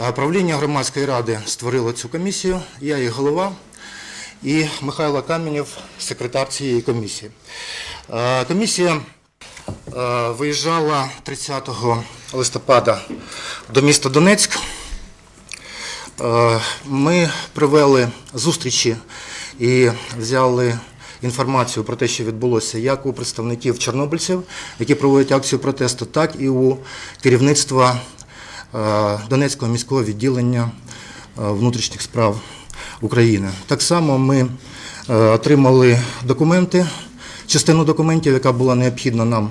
Правління громадської ради створило цю комісію, я її голова, і Михайло Каменєв, секретар цієї комісії. Комісія виїжджала 30 листопада до міста Донецьк. Ми провели зустрічі і взяли інформацію про те, що відбулося як у представників чорнобильців, які проводять акцію протесту, так і у керівництва Донецького міського відділення е, внутрішніх справ України. Так само ми е, отримали документи, частину документів, яка була необхідна нам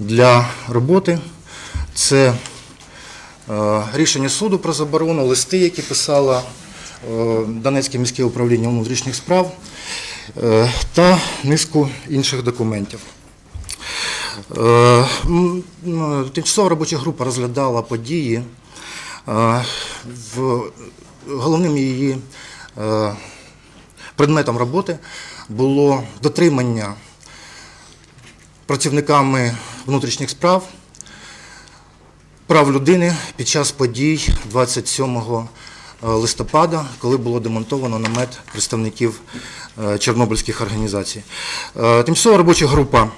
для роботи. Це Е, рішення суду про заборону, листи, які писало е, Донецьке міське управління внутрішніх справ е, та низку інших документів. Е, Тимчасова робоча група розглядала події. Е, Головним її е, предметом роботи було дотримання працівниками внутрішніх справ прав людини під час подій 27 листопада, коли було демонтовано намет представників чорнобильських організацій. Тимчасова робоча група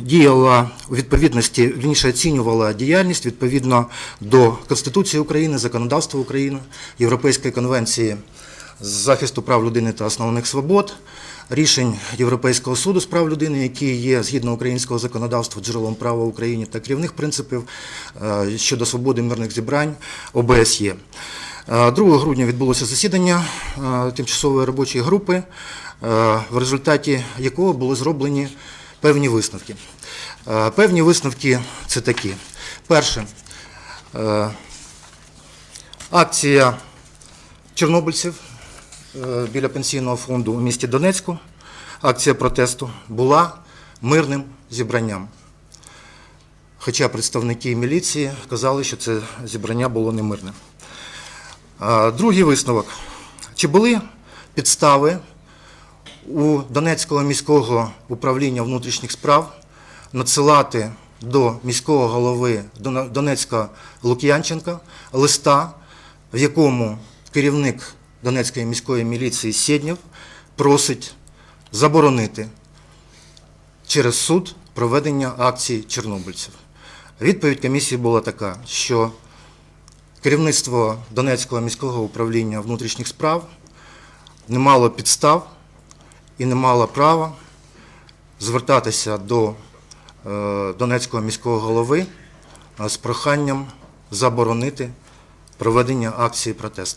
діяла у відповідності, вірніше оцінювала діяльність відповідно до Конституції України, законодавства України, Європейської конвенції з захисту прав людини та основних свобод, рішень Європейського суду з прав людини, які є згідно українського законодавства джерелом права в Україні та керівних принципів е, щодо свободи мирних зібрань ОБСЄ. Е, 2 грудня відбулося засідання е, тимчасової робочої групи, е, в результаті якого були зроблені певні висновки. Е, Певні висновки це такі. Перше, е, акція чорнобильців е, біля пенсійного фонду у місті Донецьку, акція протесту була мирним зібранням. Хоча представники міліції казали, що це зібрання було не мирним. А, Другий висновок. Чи були підстави у Донецького міського управління внутрішніх справ надсилати до міського голови Донецька Лук'янченка листа, в якому керівник Донецької міської міліції Сєднєв просить заборонити через суд проведення акцій чорнобильців. Відповідь комісії була така, що керівництво Донецького міського управління внутрішніх справ не мало підстав і не мала права звертатися до е, Донецького міського голови з проханням заборонити проведення акції протесту.